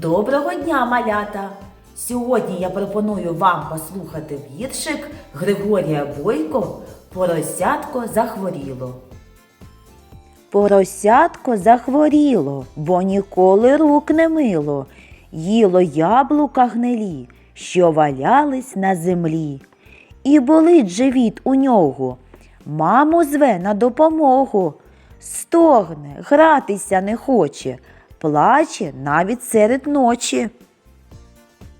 Доброго дня, малята! Сьогодні я пропоную вам послухати віршик Григорія Бойко Поросятко захворіло. Поросятко захворіло, бо ніколи рук не мило, їло яблука гнилі, що валялись на землі. І болить живіт у нього, маму зве на допомогу. Стогне, гратися не хоче, плаче навіть серед ночі.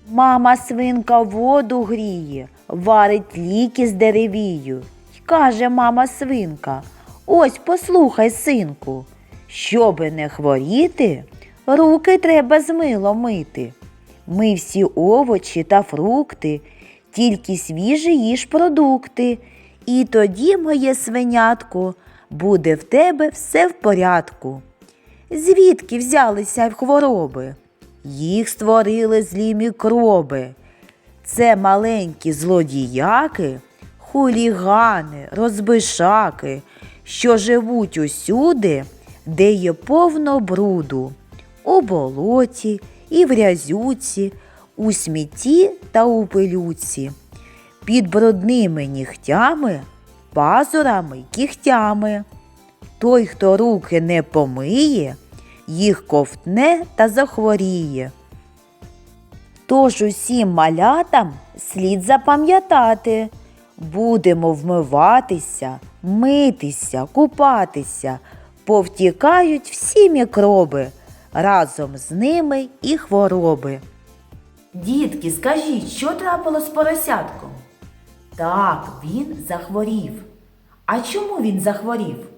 Мама свинка воду гріє, варить ліки з деревію. Й каже мама свинка, ось послухай, синку, щоби не хворіти, руки треба з милом мити. Ми всі овочі та фрукти, тільки свіжі їж продукти. І тоді, моє свинятко, буде в тебе все в порядку. Звідки взялися хвороби? Їх створили злі мікроби. Це маленькі злодіяки, хулігани, розбишаки, що живуть усюди, де є повно бруду, у болоті і в грязюці, у смітті та у пилюці, під брудними нігтями, пазурами кігтями. Той, хто руки не помиє, їх ковтне та захворіє. Тож усім малятам слід запам'ятати, будемо вмиватися, митися, купатися, повтікають всі мікроби, разом з ними і хвороби. Дітки, скажіть, що трапилось з поросятком? Так, він захворів. А чому він захворів?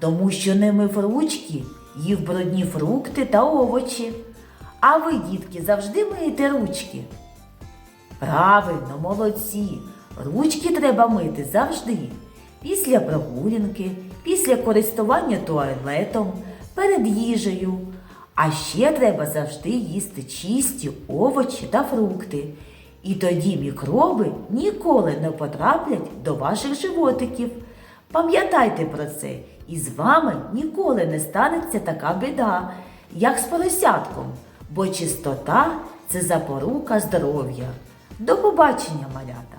Тому що не мив ручки, їв брудні фрукти та овочі. А ви, дітки, завжди миєте ручки? Правильно, молодці. Ручки треба мити завжди. Після прогулянки, після користування туалетом, перед їжею. А ще треба завжди їсти чисті овочі та фрукти. І тоді мікроби ніколи не потраплять до ваших животиків. Пам'ятайте про це, і з вами ніколи не станеться така біда, як з поросятком, бо чистота це запорука здоров'я. До побачення, малята!